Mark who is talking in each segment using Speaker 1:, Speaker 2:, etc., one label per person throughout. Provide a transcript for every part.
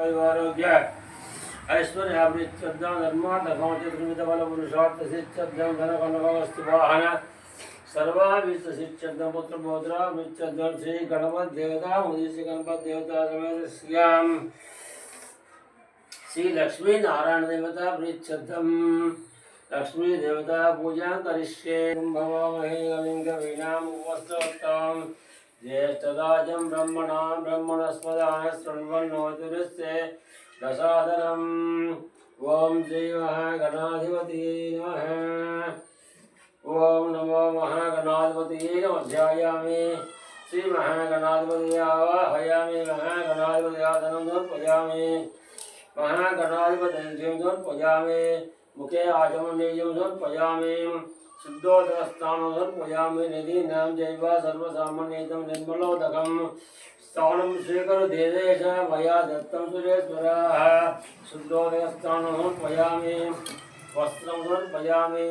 Speaker 1: ऐश्वर्यामृतधर्माधर्मोचतृमितबलपुरुषार्थसिद्धनकनकवस्तुवाहन सर्वाभिस्तसिच्छन्द्रपुत्रमोद्रामिच्छन्द्रश्रीगणपद्देवता मुदीशगणपद्देवतासमेतस्यां श्रीलक्ष्मीनारायणदेवता प्रीच्छद्धम् लक्ष्मीदेवता पूजां करिष्ये भवामहे कविं कवीनाम् ज्येष्ठराजं ब्रह्मणां ब्रह्मणस्पदाय शृण्वन्नोतिरस्य प्रसादनम् ॐ श्रीमहागणाधिपति नमः। ॐ नमो महागणाधिपतये नमः ध्यायामि श्रीमहागणाधिपति आवाहयामि। महागणाधिपति आसनं समर्पयामि। महागणाधिपतिं समर्पयामि। मुखे आचमनीयं समर्पयामि। शुद्धोदस्तानोदर्पयामि नदीनां जैवा सर्वसामान्येतं निर्मलोदकं स्थान स्वीकरो देदेश मया दत्तं सुरेश्वराः। शुद्धोदयस्तानोदर्पयामि वस्त्रमुदर्पयामि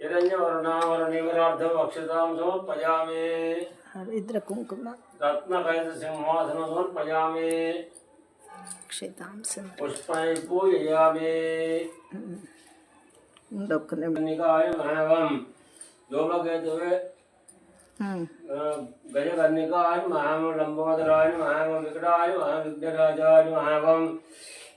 Speaker 1: हिरण्यवर्णावरणिवरार्धवक्षतां
Speaker 2: हरिद्र कुङ्कुम
Speaker 1: रत्नकैतसिंहासनं समर्पयामि
Speaker 2: क्षतां
Speaker 1: पुष्पाणि पूजयामि
Speaker 2: हम्म।
Speaker 1: निकाय महवं धूमकेतुवे हम्म। गजकर्णिकाय महां लम्बोदराय महां विकटाय महां विघ्नराजाय महावम्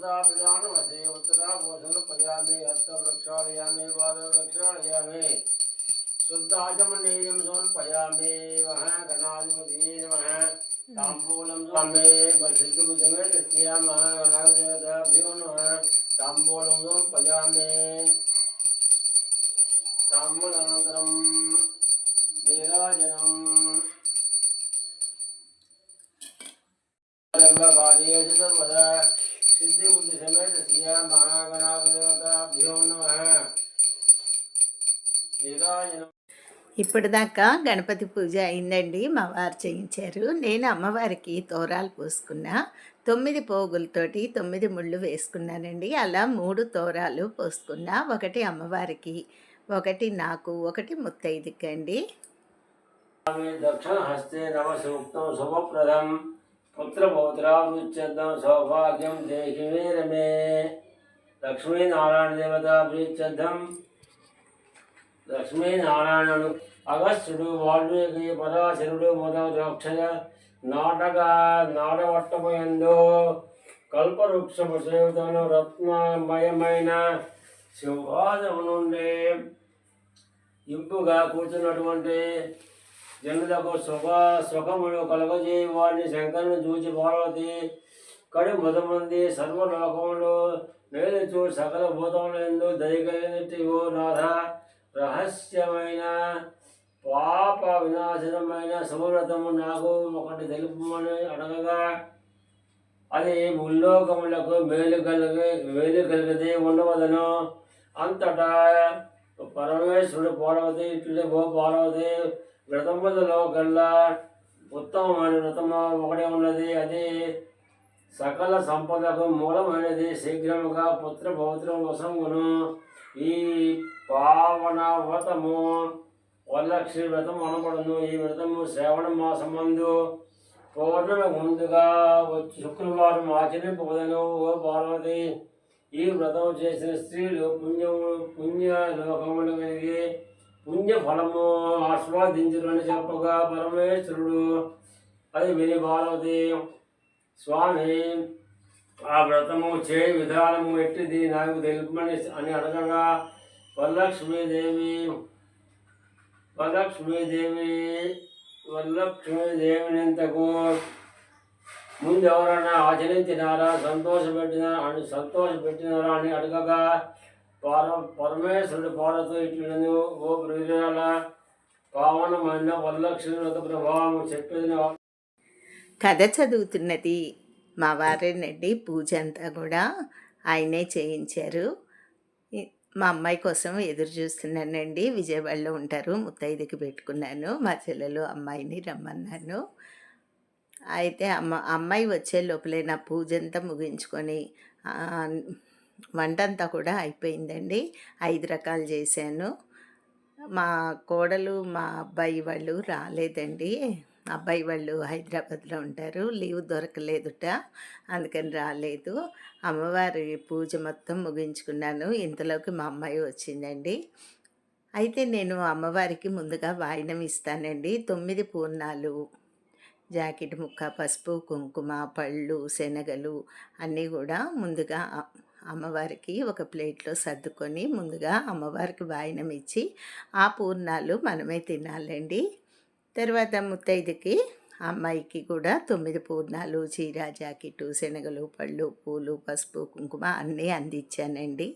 Speaker 1: सुता प्रधान वसे उत्तरा भोषण पयामे हस्तम रक्षाणयामे पादव रक्षाणयामे शुद्धाचमनीयम सोर्पयामे वह गणाधिपति नमः ताम्बूलं स्वामे वसिद्धुभुजमे नित्यामः गणाधिदेवताभ्यो नमः ताम्बूलं सोर्पयामे ताम्बूलनन्तरं नीराजनम् सर्वकार्येषु सर्वदा। सिद्धिबुद्धिसमेत श्रिया महागणाधिदेवताभ्यो नमः नीराजनम्
Speaker 2: ఇప్పటిదాకా గణపతి పూజ అయిందండి మా వారు చేయించారు నేను అమ్మవారికి తోరాలు పోసుకున్నా తొమ్మిది పోగులతోటి తొమ్మిది ముళ్ళు వేసుకున్నానండి అలా మూడు తోరాలు పోసుకున్నా ఒకటి అమ్మవారికి ఒకటి నాకు ఒకటి ముత్తైదుకండి
Speaker 1: दक्षिणहस्ते नवसूक्तं शुभप्रदं पुत्रपौत्राभुच्यन्तं పుత్రపౌత్రాభిచ్ఛేద్దం సౌభాగ్యం దేహి వీరమే లక్ష్మీనారాయణ దేవతాభిచ్ఛేద్దం లక్ష్మీనారాయణుడు అగస్త్యుడు వాల్మీకి పరాశరుడు మొదలగు నాటక నాడవట్టమయందు కల్పవృక్షపు సేవతను రత్నమయమైన శివాదము నుండి ఇంపుగా కూర్చున్నటువంటి జనులకు సుఖ సుఖములు కలగజేయి వారిని శంకరుని చూచి పార్వతి కడి మధుమంది సర్వలోకములు నేలుచు సకల భూతములందు దయగలిగినట్టు ఓ నాథ రహస్యమైన పాప వినాశనమైన సువ్రతము నాకు ఒకటి తెలుపమని అడగగా అది ముల్లోకములకు మేలు కలిగి మేలు కలిగితే ఉండవదను. అంతటా పరమేశ్వరుడు పార్వతి ఇట్లు గో పార్వతి వ్రతములలో గల్లా ఉత్తమమైన వ్రతము ఒకటే ఉన్నది. అది సకల సంపదకు మూలమైనది. శీఘ్రముగా పుత్ర పౌత్రం వసంగును ఈ పావన వ్రతము వరలక్ష్మి వ్రతం అనబడును. ఈ వ్రతము శ్రావణ మాసమందు పౌర్ణమి ముందుగా వచ్చి శుక్రవారం ఆచరింపదను ఓ పార్వతి ఈ వ్రతం చేసిన స్త్రీలు పుణ్యము పుణ్య లోకములు కలిగి పుణ్యఫలము ఫలము చెప్పగా పరమేశ్వరుడు. అది విని పార్వతి స్వామి ఆ వ్రతము చే విధానము ఎట్టిది? నాకు తెలుపమని అని అడగగా వరలక్ష్మీదేవి వరలక్ష్మీదేవి వరలక్ష్మీదేవినింతకు ముందు ఎవరైనా ఆచరించినారా? సంతోషపెట్టినారా? అని సంతోషపెట్టినారా అని అడగగా పర పరమేశ్వరుడు పాలతో ఇట్లను ఓ ప్రియుల పావనమైన వరలక్ష్మి ప్రభావం చెప్పేది
Speaker 2: కథ చదువుతున్నది మా వారేనండి. పూజ అంతా కూడా ఆయనే చేయించారు. మా అమ్మాయి కోసం ఎదురు చూస్తున్నానండి. విజయవాడలో ఉంటారు. ముత్తైదుకి పెట్టుకున్నాను. మా చెల్లెలు అమ్మాయిని రమ్మన్నాను. అయితే అమ్మ అమ్మాయి వచ్చే లోపలే నా పూజ అంతా ముగించుకొని వంట అంతా కూడా అయిపోయిందండి. ఐదు రకాలు చేశాను. మా కోడలు మా అబ్బాయి వాళ్ళు రాలేదండి. అబ్బాయి వాళ్ళు హైదరాబాద్లో ఉంటారు. లీవ్ దొరకలేదుట. అందుకని రాలేదు. అమ్మవారి పూజ మొత్తం ముగించుకున్నాను. ఇంతలోకి మా అమ్మాయి వచ్చిందండి. అయితే నేను అమ్మవారికి ముందుగా వాయినం ఇస్తానండి. తొమ్మిది పూర్ణాలు జాకెట్ ముక్క పసుపు కుంకుమ పళ్ళు శనగలు అన్నీ కూడా ముందుగా అమ్మవారికి ఒక ప్లేట్లో సర్దుకొని ముందుగా అమ్మవారికి వాయినం ఇచ్చి ఆ పూర్ణాలు మనమే తినాలండి. తర్వాత ముత్తైదుకి అమ్మాయికి కూడా తొమ్మిది పూర్ణాలు చీర జాకెట్టు శనగలు పళ్ళు పూలు పసుపు కుంకుమ అన్నీ అందించానండి.